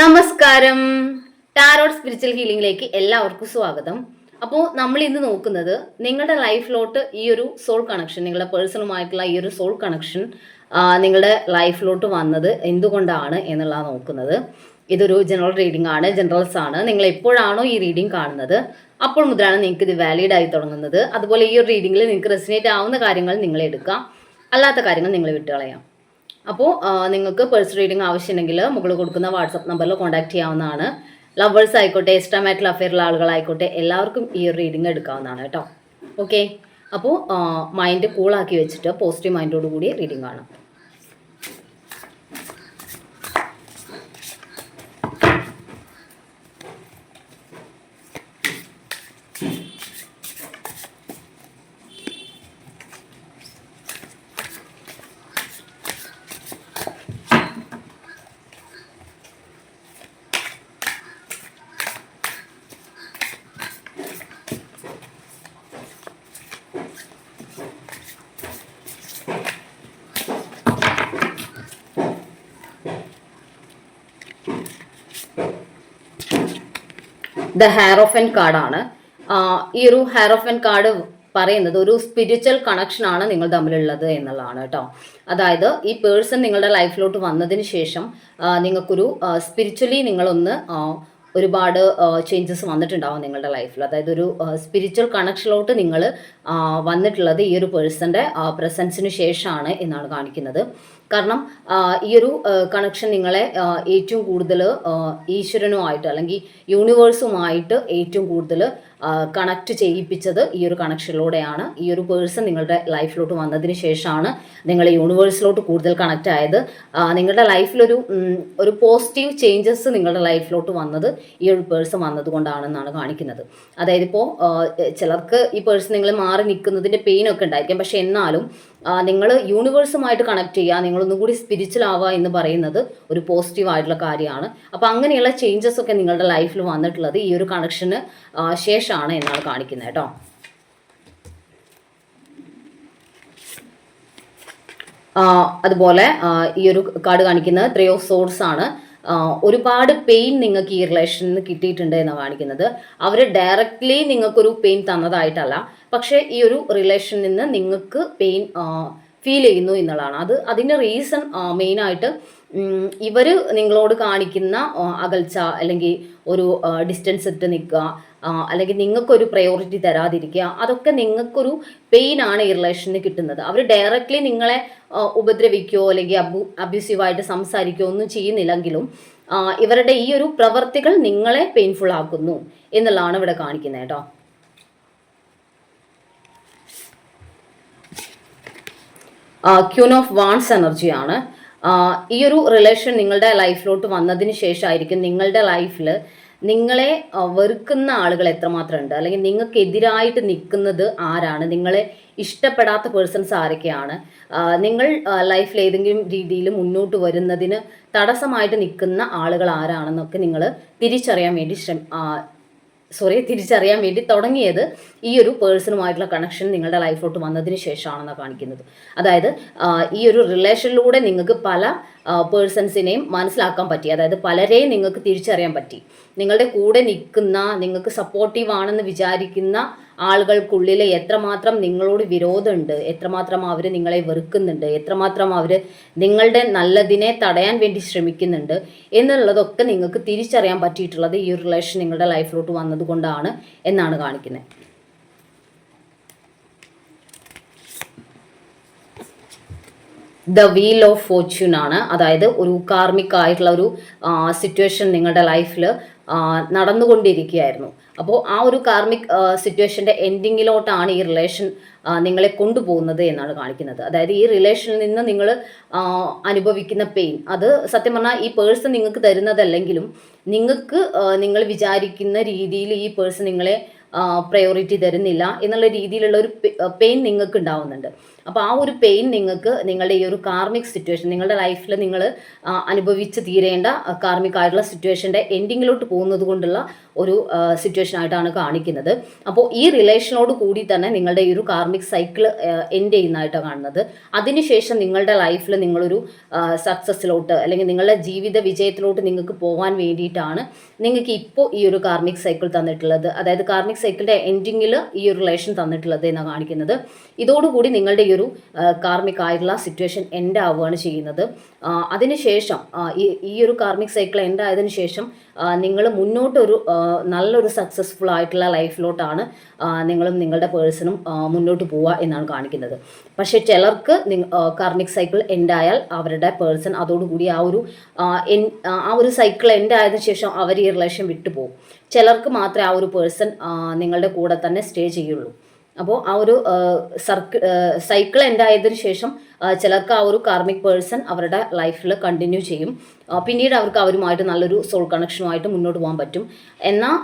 നമസ്കാരം. Tarot spiritual ഹീലിംഗിലേക്ക് എല്ലാവർക്കും സ്വാഗതം. അപ്പോൾ നമ്മൾ ഇന്ന് നോക്കുന്നത് നിങ്ങളുടെ ലൈഫിലോട്ട് ഈ ഒരു സോൾ കണക്ഷൻ നിങ്ങളുടെ പേഴ്സണുമായിട്ടുള്ള ഈ ഒരു സോൾ കണക്ഷൻ നിങ്ങളുടെ ലൈഫിലോട്ട് വന്നത് എന്തുകൊണ്ടാണ് എന്നുള്ളതാണ് നോക്കുന്നത്. ഇതൊരു ജനറൽ റീഡിംഗ് ആണ് ജനറൽസ് ആണ്. നിങ്ങൾ എപ്പോഴാണോ ഈ റീഡിംഗ് കാണുന്നത് അപ്പോൾ മുതലാണ് നിങ്ങൾക്ക് ഇത് വാലിഡ് ആയി തുടങ്ങുന്നത്. അതുപോലെ ഈ ഒരു റീഡിങ്ങിൽ നിങ്ങൾക്ക് റെസിനേറ്റ് ആവുന്ന കാര്യങ്ങൾ നിങ്ങൾ എടുക്കാം. അല്ലാത്ത കാര്യങ്ങൾ നിങ്ങൾ വിട്ടുകളയാം. അപ്പോൾ നിങ്ങൾക്ക് പേഴ്സണൽ റീഡിംഗ് ആവശ്യമുണ്ടെങ്കിൽ മുകളിൽ കൊടുക്കുന്ന വാട്സപ്പ് നമ്പറിൽ കോൺടാക്ട് ചെയ്യാവുന്നതാണ്. ലവേഴ്സ് ആയിക്കോട്ടെ എക്സ്ട്രാമാറ്റിൽ അഫെയറുള്ള ആളുകളായിക്കോട്ടെ എല്ലാവർക്കും ഈ റീഡിംഗ് എടുക്കാവുന്നതാണ് കേട്ടോ. ഓക്കെ അപ്പോൾ മൈൻഡ് കൂളാക്കി വെച്ചിട്ട് പോസിറ്റീവ് മൈൻഡോട് കൂടി റീഡിംഗ് കാണാം. ദ എൻ കാർഡാണ് ഈ ഒരു എൻ കാർഡ് പറയുന്നത് ഒരു സ്പിരിച്വൽ കണക്ഷൻ ആണ് നിങ്ങൾ തമ്മിലുള്ളത് എന്നുള്ളതാണ് കേട്ടോ. അതായത് ഈ പേഴ്സൺ നിങ്ങളുടെ ലൈഫിലോട്ട് വന്നതിന് ശേഷം നിങ്ങൾക്കൊരു സ്പിരിച്വലി നിങ്ങളൊന്ന് ഒരുപാട് ചേഞ്ചസ് വന്നിട്ടുണ്ടാവും നിങ്ങളുടെ ലൈഫിൽ അതായത് ഒരു സ്പിരിച്വൽ കണക്ഷനിലോട്ട് നിങ്ങൾ വന്നിട്ടുള്ളത് ഈ ഒരു പേഴ്സന്റെ പ്രസൻസിന് ശേഷമാണ് എന്നാണ് കാണിക്കുന്നത്. കാരണം ഈ ഒരു കണക്ഷൻ നിങ്ങളെ ഏറ്റവും കൂടുതൽ ഈശ്വരനുമായിട്ട് അല്ലെങ്കിൽ യൂണിവേഴ്സുമായിട്ട് ഏറ്റവും കൂടുതൽ കണക്ട് ചെയ്യിപ്പിച്ചത് ഈ ഒരു കണക്ഷനിലൂടെയാണ് ഈ ഒരു പേഴ്സൺ നിങ്ങളുടെ ലൈഫിലോട്ട് വന്നതിന് ശേഷമാണ് നിങ്ങൾ യൂണിവേഴ്സിലോട്ട് കൂടുതൽ കണക്ട് ആയത്. നിങ്ങളുടെ ലൈഫിലൊരു ഒരു പോസിറ്റീവ് ചേഞ്ചസ് നിങ്ങളുടെ ലൈഫിലോട്ട് വന്നത് ഈ ഒരു പേഴ്സൺ വന്നതുകൊണ്ടാണെന്നാണ് കാണിക്കുന്നത്. അതായത് ഇപ്പോൾ ചിലർക്ക് ഈ പേഴ്സൺ നിങ്ങൾ മാറി നിൽക്കുന്നതിന്റെ പെയിനൊക്കെ ഉണ്ടായിരിക്കും. പക്ഷെ എന്നാലും നിങ്ങൾ യൂണിവേഴ്സുമായിട്ട് കണക്ട് ചെയ്യുക നിങ്ങളൊന്നും കൂടി സ്പിരിച്വൽ ആവുക എന്ന് പറയുന്നത് ഒരു പോസിറ്റീവ് ആയിട്ടുള്ള കാര്യമാണ്. അപ്പോൾ അങ്ങനെയുള്ള ചേഞ്ചസ് ഒക്കെ നിങ്ങളുടെ ലൈഫിൽ വന്നിട്ടുള്ളത് ഈ ഒരു കണക്ഷന് ശേഷമാണ് എന്നാണ് കാണിക്കുന്നത് കേട്ടോ. അതുപോലെ ഈ ഒരു കാർഡ് കാണിക്കുന്നത് ത്രീ ഓഫ് സോഴ്സ് ആണ്. ഒരുപാട് പെയിൻ നിങ്ങൾക്ക് ഈ റിലേഷനിൽ നിന്ന് കിട്ടിയിട്ടുണ്ട് എന്നാണ് കാണിക്കുന്നത്. അവർ ഡയറക്റ്റ്ലി നിങ്ങൾക്കൊരു പെയിൻ തന്നതായിട്ടല്ല. പക്ഷേ ഈ ഒരു റിലേഷനിൽ നിന്ന് നിങ്ങൾക്ക് പെയിൻ ഫീൽ ചെയ്യുന്നു എന്നുള്ളതാണ്. അത് അതിന്റെ റീസൺ മെയിനായിട്ട് ഇവർ നിങ്ങളോട് കാണിക്കുന്ന അകൽച്ച അല്ലെങ്കിൽ ഒരു ഡിസ്റ്റൻസ് ഇട്ട് നിൽക്കുക അല്ലെങ്കിൽ നിങ്ങൾക്കൊരു പ്രയോറിറ്റി തരാതിരിക്കുക അതൊക്കെ നിങ്ങൾക്കൊരു പെയിൻ ആണ് ഈ റിലേഷനിൽ കിട്ടുന്നത്. അവർ ഡയറക്റ്റ്ലി നിങ്ങളെ ഉപദ്രവിക്കുകയോ അല്ലെങ്കിൽ അബു അബ്യൂസീവായിട്ട് സംസാരിക്കുകയോ ഒന്നും ചെയ്യുന്നില്ലെങ്കിലും ഇവരുടെ ഈ ഒരു പ്രവർത്തികൾ നിങ്ങളെ പെയിൻഫുൾ ആക്കുന്നു എന്നുള്ളതാണ് ഇവിടെ കാണിക്കുന്നത് കേട്ടോ. ക്യൂൺ ഓഫ് വാൺസ് എനർജിയാണ് ഈ ഒരു റിലേഷൻ നിങ്ങളുടെ ലൈഫിലോട്ട് വന്നതിന് ശേഷമായിരിക്കും നിങ്ങളുടെ ലൈഫിൽ നിങ്ങളെ വെറുക്കുന്ന ആളുകൾ എത്രമാത്രം ഉണ്ട് അല്ലെങ്കിൽ നിങ്ങൾക്ക് എതിരായിട്ട് നിൽക്കുന്നത് ആരാണ്? നിങ്ങളെ ഇഷ്ടപ്പെടാത്ത പേഴ്സൺസ് ആരൊക്കെയാണ്? നിങ്ങൾ ലൈഫിൽ ഏതെങ്കിലും രീതിയിൽ മുന്നോട്ട് വരുന്നതിന് തടസ്സമായിട്ട് നിൽക്കുന്ന ആളുകൾ ആരാണെന്നൊക്കെ നിങ്ങൾ തിരിച്ചറിയാൻ വേണ്ടി ശ്രമ സോറി തിരിച്ചറിയാൻ വേണ്ടി തുടങ്ങിയത് ഈ ഒരു പേഴ്സണുമായിട്ടുള്ള കണക്ഷൻ നിങ്ങളുടെ ലൈഫിലോട്ട് വന്നതിന് ശേഷമാണെന്നാണ് കാണിക്കുന്നത്. അതായത് ഈ ഒരു റിലേഷനിലൂടെ നിങ്ങൾക്ക് പല പേഴ്സൺസിനെയും മനസ്സിലാക്കാൻ പറ്റി. അതായത് പലരെയും നിങ്ങൾക്ക് തിരിച്ചറിയാൻ പറ്റി. നിങ്ങളുടെ കൂടെ നിൽക്കുന്ന നിങ്ങൾക്ക് സപ്പോർട്ടീവ് ആണെന്ന് വിചാരിക്കുന്ന ആളുകൾക്കുള്ളിൽ എത്രമാത്രം നിങ്ങളോട് വിരോധമുണ്ട് എത്രമാത്രം അവർ നിങ്ങളെ വെറുക്കുന്നുണ്ട് എത്രമാത്രം അവർ നിങ്ങളുടെ നല്ലതിനെ തടയാൻ വേണ്ടി ശ്രമിക്കുന്നുണ്ട് എന്നുള്ളതൊക്കെ നിങ്ങൾക്ക് തിരിച്ചറിയാൻ പറ്റിയിട്ടുള്ളത് ഈ ഒരു റിലേഷൻ നിങ്ങളുടെ ലൈഫിലോട്ട് വന്നതുകൊണ്ടാണ് എന്നാണ് കാണിക്കുന്നത്. ദ വീൽ ഓഫ് ഫോർച്യൂൺ ആണ്. അതായത് ഒരു കാർമിക് ആയിട്ടുള്ള ഒരു സിറ്റുവേഷൻ നിങ്ങളുടെ ലൈഫിൽ നടന്നുകൊണ്ടിരിക്കുകയായിരുന്നു. അപ്പോൾ ആ ഒരു കാർമിക് സിറ്റുവേഷന്റെ എൻഡിങ്ങിലോട്ടാണ് ഈ റിലേഷൻ നിങ്ങളെ കൊണ്ടുപോകുന്നത് എന്നാണ് കാണിക്കുന്നത്. അതായത് ഈ റിലേഷനിൽ നിന്ന് നിങ്ങൾ അനുഭവിക്കുന്ന പെയിൻ അത് സത്യം പറഞ്ഞാൽ ഈ പേഴ്സൺ നിങ്ങൾക്ക് തരുന്നതല്ലെങ്കിലും നിങ്ങൾക്ക് നിങ്ങൾ വിചാരിക്കുന്ന രീതിയിൽ ഈ പേഴ്സൺ നിങ്ങളെ പ്രയോറിറ്റി തരുന്നില്ല എന്നുള്ള രീതിയിലുള്ള ഒരു പെയിൻ നിങ്ങൾക്ക് ഉണ്ടാവുന്നുണ്ട് അപ്പോൾ ആ ഒരു പെയിൻ നിങ്ങൾക്ക് നിങ്ങളുടെ ഈ ഒരു കാർമിക് സിറ്റുവേഷൻ നിങ്ങളുടെ ലൈഫിൽ നിങ്ങൾ അനുഭവിച്ച് തീരേണ്ട കാർമിക് ആയിട്ടുള്ള സിറ്റുവേഷന്റെ എൻഡിങ്ങിലോട്ട് പോകുന്നത് കൊണ്ടുള്ള ഒരു സിറ്റുവേഷൻ ആയിട്ടാണ് കാണിക്കുന്നത്. അപ്പോൾ ഈ റിലേഷനോട് കൂടി തന്നെ നിങ്ങളുടെ ഈ ഒരു കാർമിക് സൈക്കിൾ എൻഡ് ചെയ്യുന്നതായിട്ടാണ് കാണുന്നത്. അതിനുശേഷം നിങ്ങളുടെ ലൈഫിൽ നിങ്ങളൊരു സക്സസ്സിലോട്ട് അല്ലെങ്കിൽ നിങ്ങളുടെ ജീവിത വിജയത്തിലോട്ട് നിങ്ങൾക്ക് പോകാൻ വേണ്ടിയിട്ടാണ് നിങ്ങൾക്ക് ഇപ്പോൾ ഈ ഒരു കാർമിക് സൈക്കിൾ തന്നിട്ടുള്ളത്. അതായത് കാർമിക് സൈക്കിളിന്റെ എൻഡിങ്ങിൽ ഈ ഒരു റിലേഷൻ തന്നിട്ടുള്ളത് എന്നാണ് കാണിക്കുന്നത്. ഇതോടുകൂടി നിങ്ങളുടെ ഈ ഒരു കാർമിക് ആയിട്ടുള്ള സിറ്റുവേഷൻ എൻഡ് ആവുകയാണ് ചെയ്യുന്നത് അതിനുശേഷം ഈ ഒരു കാർമിക് സൈക്കിൾ എൻഡ് ആയതിനു ശേഷം നിങ്ങൾ മുന്നോട്ടൊരു നല്ലൊരു സക്സസ്ഫുൾ ആയിട്ടുള്ള ലൈഫിലോട്ടാണ് നിങ്ങളും നിങ്ങളുടെ പേഴ്സണും മുന്നോട്ട് പോവുക എന്നാണ് കാണിക്കുന്നത്. പക്ഷേ ചിലർക്ക് കാർമിക് സൈക്കിൾ എൻഡ് ആയാൽ അവരുടെ പേഴ്സൺ അതോടുകൂടി ആ ഒരു ആ ഒരു സൈക്കിൾ എൻഡ് ആയതിനു ശേഷം അവർ ഈ റിലേഷൻ വിട്ടുപോകും. ചിലർക്ക് മാത്രമേ ആ ഒരു പേഴ്സൺ നിങ്ങളുടെ കൂടെ തന്നെ സ്റ്റേ ചെയ്യുള്ളൂ. അപ്പോൾ ആ ഒരു സർക്കിൾ സൈക്കിൾ എൻഡ് ആയതിനു ശേഷം ചിലർക്ക് ആ ഒരു കാർമിക് പേഴ്സൺ അവരുടെ ലൈഫിൽ കണ്ടിന്യൂ ചെയ്യും. പിന്നീട് അവർക്ക് അവരുമായിട്ട് നല്ലൊരു സോൾ കണക്ഷനുമായിട്ട് മുന്നോട്ട് പോകാൻ പറ്റും. എന്നാൽ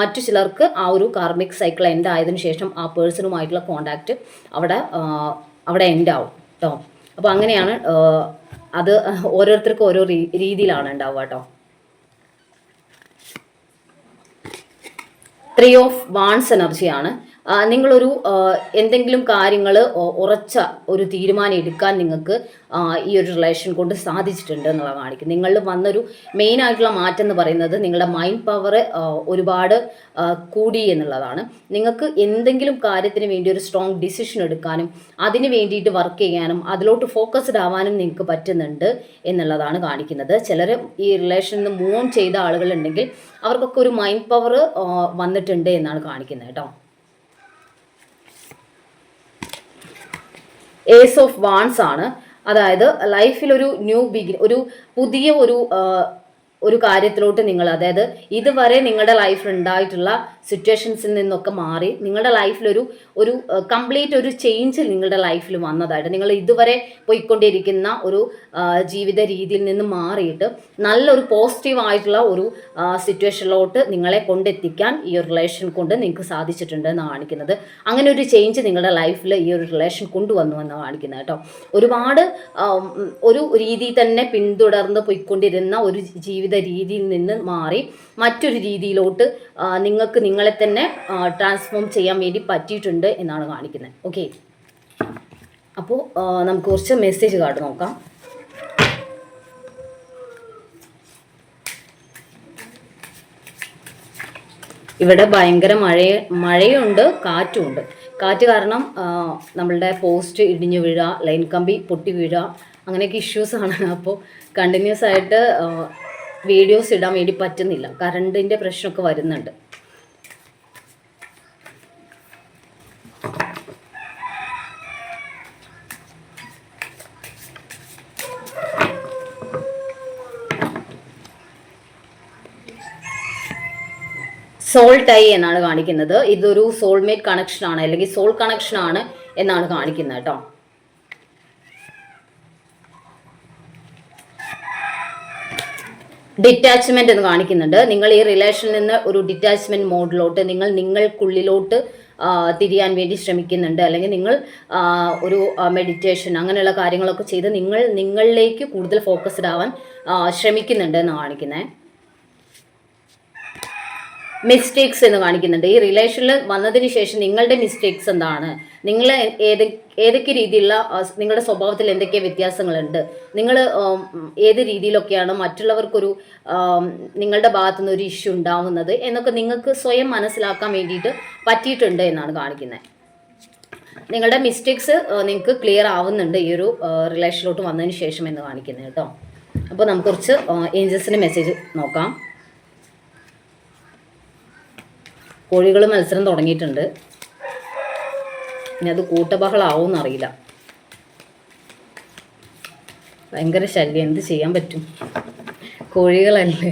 മറ്റു ചിലർക്ക് ആ ഒരു കാർമിക് സൈക്കിൾ എൻഡ് ആയതിനു ശേഷം ആ പേഴ്സണുമായിട്ടുള്ള കോണ്ടാക്റ്റ് അവിടെ അവിടെ എൻഡ് ആവും കേട്ടോ അപ്പോൾ അങ്ങനെയാണ് അത് ഓരോരുത്തർക്കും ഓരോ രീതിയിലാണ് ഉണ്ടാവുക കേട്ടോ ത്രീ ഓഫ് വാൺസ് എനർജിയാണ് നിങ്ങളൊരു എന്തെങ്കിലും കാര്യങ്ങൾ ഉറച്ച ഒരു തീരുമാനം എടുക്കാൻ നിങ്ങൾക്ക് ഈ ഒരു റിലേഷൻ കൊണ്ട് സാധിച്ചിട്ടുണ്ട് എന്നുള്ള കാണിക്കും നിങ്ങളിൽ വന്നൊരു മെയിൻ ആയിട്ടുള്ള മാറ്റം എന്ന് പറയുന്നത് നിങ്ങളുടെ മൈൻഡ് പവർ ഒരുപാട് കൂടി എന്നുള്ളതാണ്. നിങ്ങൾക്ക് എന്തെങ്കിലും കാര്യത്തിന് വേണ്ടി ഒരു സ്ട്രോങ് ഡിസിഷൻ എടുക്കാനും അതിന് വേണ്ടിയിട്ട് വർക്ക് ചെയ്യാനും അതിലോട്ട് ഫോക്കസ്ഡ് ആവാനും നിങ്ങൾക്ക് പറ്റുന്നുണ്ട് എന്നുള്ളതാണ് കാണിക്കുന്നത്. ചിലർ ഈ റിലേഷൻ നിന്ന് മൂവ് ഓൺ ചെയ്ത ആളുകളുണ്ടെങ്കിൽ അവർക്കൊക്കെ ഒരു മൈൻഡ് പവർ വന്നിട്ടുണ്ട് എന്നാണ് കാണിക്കുന്നത് കേട്ടോ. ഏസ് ഓഫ് വാൺസ് ആണ്. അതായത് ലൈഫിൽ ഒരു ന്യൂ ബിഗിൻ ഒരു പുതിയ ഒരു ഒരു കാര്യത്തിലോട്ട് നിങ്ങൾ അതായത് ഇതുവരെ നിങ്ങളുടെ ലൈഫിൽ ഉണ്ടായിട്ടുള്ള സിറ്റുവേഷൻസിൽ നിന്നൊക്കെ മാറി നിങ്ങളുടെ ലൈഫിലൊരു ഒരു കംപ്ലീറ്റ് ഒരു ചേഞ്ച് നിങ്ങളുടെ ലൈഫിൽ വന്നതായിട്ട് നിങ്ങൾ ഇതുവരെ പോയിക്കൊണ്ടിരിക്കുന്ന ഒരു ജീവിത രീതിയിൽ നിന്ന് മാറിയിട്ട് നല്ലൊരു പോസിറ്റീവ് ആയിട്ടുള്ള ഒരു സിറ്റുവേഷനിലോട്ട് നിങ്ങളെ കൊണ്ടെത്തിക്കാൻ ഈ ഒരു റിലേഷൻ കൊണ്ട് നിങ്ങൾക്ക് സാധിച്ചിട്ടുണ്ട് എന്ന് കാണിക്കുന്നത്. അങ്ങനെ ഒരു ചേഞ്ച് നിങ്ങളുടെ ലൈഫിൽ ഈ ഒരു റിലേഷൻ കൊണ്ടുവന്നു എന്ന് കാണിക്കുന്നത് കേട്ടോ. ഒരുപാട് ഒരു രീതി തന്നെ പിന്തുടർന്ന് പോയിക്കൊണ്ടിരുന്ന ഒരു ജീവിത രീതിയിൽ നിന്ന് മാറി മറ്റൊരു രീതിയിലോട്ട് നിങ്ങൾക്ക് നിങ്ങളെ തന്നെ ട്രാൻസ്ഫോം ചെയ്യാൻ വേണ്ടി പറ്റിയിട്ടുണ്ട് എന്നാണ് കാണിക്കുന്നത്. ഓക്കെ അപ്പോൾ നമുക്ക് കുറച്ച് മെസ്സേജ് കാർഡ് നോക്കാം. ഇവിടെ ഭയങ്കര മഴ മഴയുണ്ട് കാറ്റുമുണ്ട്. കാറ്റ് കാരണം നമ്മളുടെ പോസ്റ്റ് ഇടിഞ്ഞു വീഴുക ലൈൻ കമ്പി പൊട്ടി വീഴുക അങ്ങനെയൊക്കെ ഇഷ്യൂസ് ആണ്. അപ്പോൾ കണ്ടിന്യൂസ് ആയിട്ട് വീഡിയോസ് ഇടാൻ വേണ്ടി പറ്റുന്നില്ല. കറണ്ടിന്റെ പ്രശ്നമൊക്കെ വരുന്നുണ്ട്. സോൾ ടൈ എന്നാണ് കാണിക്കുന്നത്. ഇതൊരു സോൾമേറ്റ് കണക്ഷൻ ആണ് അല്ലെങ്കിൽ സോൾ കണക്ഷൻ ആണ് എന്നാണ് കാണിക്കുന്നത് കേട്ടോ. ഡിറ്റാച്ച്മെന്റ് എന്ന് കാണിക്കുന്നുണ്ട്. നിങ്ങൾ ഈ റിലേഷനിൽ നിന്ന് ഒരു ഡിറ്റാച്ച്മെന്റ് മോഡിലോട്ട് നിങ്ങൾ നിങ്ങൾക്കുള്ളിലോട്ട് തിരിയാൻ വേണ്ടി ശ്രമിക്കുന്നുണ്ട്. അല്ലെങ്കിൽ നിങ്ങൾ ഒരു മെഡിറ്റേഷൻ അങ്ങനെയുള്ള കാര്യങ്ങളൊക്കെ ചെയ്ത് നിങ്ങൾ നിങ്ങളിലേക്ക് കൂടുതൽ ഫോക്കസ്ഡ് ആവാൻ ശ്രമിക്കുന്നുണ്ട് എന്ന് കാണിക്കുന്നത് മിസ്റ്റേക്സ് എന്ന് കാണിക്കുന്നുണ്ട്. ഈ റിലേഷനിൽ വന്നതിന് ശേഷം നിങ്ങളുടെ മിസ്റ്റേക്സ് എന്താണ്? നിങ്ങൾ ഏത് ഏതൊക്കെ രീതിയിലുള്ള നിങ്ങളുടെ സ്വഭാവത്തിൽ എന്തൊക്കെ വ്യത്യാസങ്ങളുണ്ട്? നിങ്ങൾ ഏത് രീതിയിലൊക്കെയാണ് മറ്റുള്ളവർക്കൊരു നിങ്ങളുടെ ഭാഗത്തു നിന്ന് ഒരു ഇഷ്യൂ ഉണ്ടാവുന്നത് എന്നൊക്കെ നിങ്ങൾക്ക് സ്വയം മനസ്സിലാക്കാൻ വേണ്ടിയിട്ട് പറ്റിയിട്ടുണ്ട് എന്നാണ് കാണിക്കുന്നത് നിങ്ങളുടെ മിസ്റ്റേക്സ് നിങ്ങൾക്ക് ക്ലിയർ ആവുന്നുണ്ട് ഈ ഒരു റിലേഷനിലോട്ട് വന്നതിന് ശേഷം എന്ന് കാണിക്കുന്നത് കേട്ടോ. അപ്പോൾ നമുക്ക് കുറച്ച് ഏഞ്ചൽസിന്റെ മെസ്സേജ് നോക്കാം. കോഴികൾ മത്സരം തുടങ്ങിയിട്ടുണ്ട്. ഇനി അത് കൂട്ടബഹളാവും അറിയില്ല ഭയങ്കര ശല്യം. എന്ത് ചെയ്യാൻ പറ്റും? കോഴികളല്ലേ?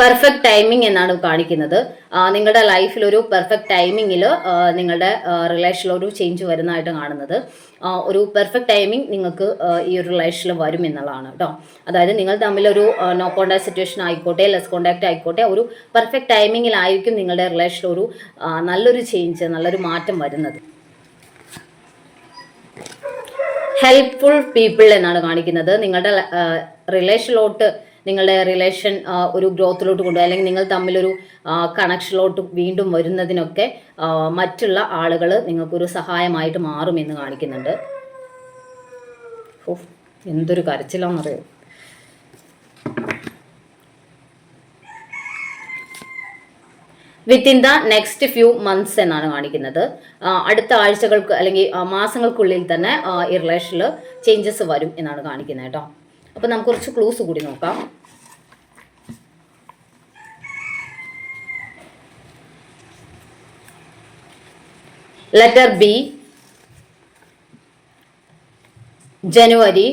പെർഫെക്റ്റ് ടൈമിംഗ് എന്നാണ് കാണിക്കുന്നത്. നിങ്ങളുടെ ലൈഫിൽ ഒരു പെർഫെക്റ്റ് ടൈമിങ്ങിൽ നിങ്ങളുടെ റിലേഷനിൽ ഒരു ചേഞ്ച് വരുന്നതായിട്ട് കാണുന്നത്. ഒരു പെർഫെക്റ്റ് ടൈമിംഗ് നിങ്ങൾക്ക് ഈ ഒരു റിലേഷനിൽ വരും എന്നുള്ളതാണ് കേട്ടോ അതായത് നിങ്ങൾ തമ്മിൽ ഒരു നോ കോണ്ടാക്ട് സിറ്റുവേഷൻ ആയിക്കോട്ടെ ലെസ് കോണ്ടാക്ട് ആയിക്കോട്ടെ ഒരു പെർഫെക്റ്റ് ടൈമിങ്ങിലായിരിക്കും നിങ്ങളുടെ റിലേഷനിൽ ഒരു നല്ലൊരു ചേഞ്ച് നല്ലൊരു മാറ്റം വരുന്നത്. ഹെൽപ്ഫുൾ പീപ്പിൾ എന്നാണ് കാണിക്കുന്നത്. നിങ്ങളുടെ റിലേഷനിലോട്ട് നിങ്ങളുടെ റിലേഷൻ ഒരു ഗ്രോത്തിലോട്ട് കൊണ്ടുപോകും അല്ലെങ്കിൽ നിങ്ങൾ തമ്മിലൊരു കണക്ഷനിലോട്ട് വീണ്ടും വരുന്നതിനൊക്കെ മറ്റുള്ള ആളുകൾ നിങ്ങൾക്കൊരു സഹായമായിട്ട് മാറുമെന്ന് കാണിക്കുന്നുണ്ട്. ഓ എന്തൊരു കരച്ചിലാണെന്നറിയോ? Within the next few months എന്നാണ് കാണിക്കുന്നത്. അടുത്ത ആഴ്ചകൾക്ക് അല്ലെങ്കിൽ മാസങ്ങൾക്കുള്ളിൽ തന്നെ ഈ റിലേഷനിൽ ചേഞ്ചസ് വരും എന്നാണ് കാണിക്കുന്നത് കേട്ടോ. അപ്പോൾ നമുക്ക് കുറച്ച് ക്ലൂസ് കൂടി നോക്കാം. Letter B January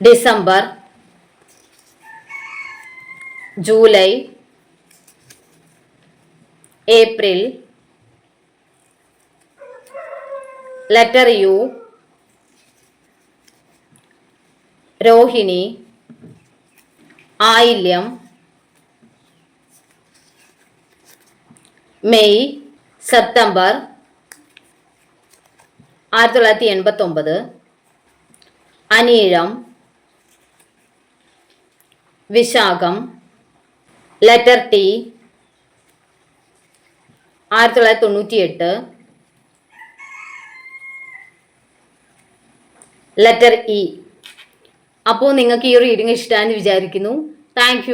December July April letter U Rohini Ayilyam May September ആയിരത്തി തൊള്ളായിരത്തി എൺപത്തൊമ്പത് അനീഴം വിശാഖം ലെറ്റർ ടി ആയിരത്തി തൊള്ളായിരത്തി തൊണ്ണൂറ്റി എട്ട് ലെറ്റർ ഇ. അപ്പോൾ നിങ്ങൾക്ക് ഈ റീഡിംഗ് ഇഷ്ടമാണെന്ന് വിചാരിക്കുന്നു. താങ്ക്